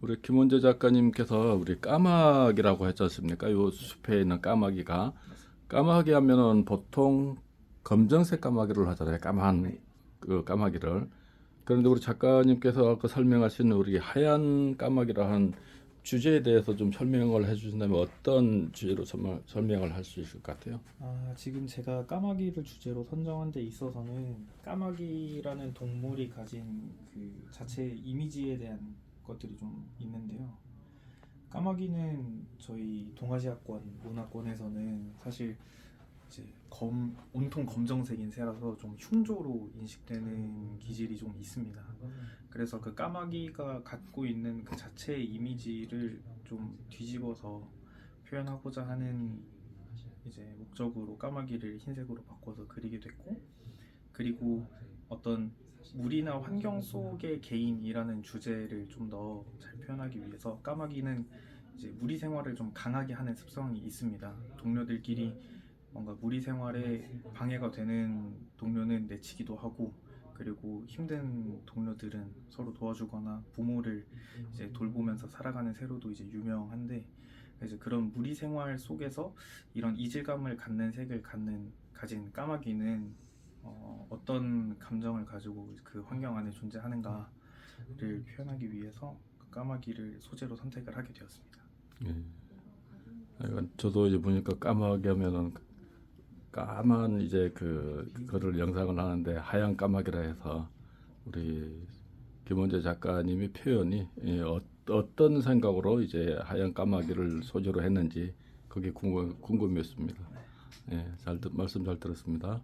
우리 김원재 작가님께서 우리 까마귀라고 했지 않습니까? 요 숲에 있는 까마귀가 까마귀 하면은 보통 검정색 까마귀를 하잖아요. 까만 그 까마귀를. 그런데 우리 작가님께서 아까 설명하신 우리 하얀 까마귀라 한 주제에 대해서 좀 설명을 해주신다면 어떤 주제로 설명, 설명을 할 수 있을 것 같아요? 아, 지금 제가 까마귀를 주제로 선정한 데 있어서는 까마귀라는 동물이 가진 그 자체 이미지에 대한 것들이 좀 있는데요. 까마귀는 저희 동아시아권 문화권에서는 사실 이제 검 온통 검정색인 새라서 좀 흉조로 인식되는 기질이 좀 있습니다. 그래서 그 까마귀가 갖고 있는 그 자체의 이미지를 좀 뒤집어서 표현하고자 하는 이제 목적으로 까마귀를 흰색으로 바꿔서 그리게 됐고 그리고 어떤 물이나 환경 속의 개인이라는 주제를 좀 더 잘 표현하기 위해서 까마귀는 이제 무리 생활을 좀 강하게 하는 습성이 있습니다. 동료들끼리 뭔가 무리 생활에 방해가 되는 동료는 내치기도 하고 그리고 힘든 동료들은 서로 도와주거나 부모를 이제 돌보면서 살아가는 새로도 이제 유명한데 이제 그런 무리 생활 속에서 이런 이질감을 갖는 색을 갖는 가진 까마귀는 어, 어떤 감정을 가지고 그 환경 안에 존재하는가를 표현하기 위해서 그 까마귀를 소재로 선택을 하게 되었습니다. 예. 이건 저도 이제 보니까 까마귀 하면은 까만 이제 그 그거를 영상을 하는데 하얀 까마귀라 해서 우리 김원재 작가님이 표현이 예, 어, 어떤 생각으로 이제 하얀 까마귀를 소재로 했는지 그게 궁금, 궁금했습니다. 예, 잘 듣- 말씀 잘 들었습니다.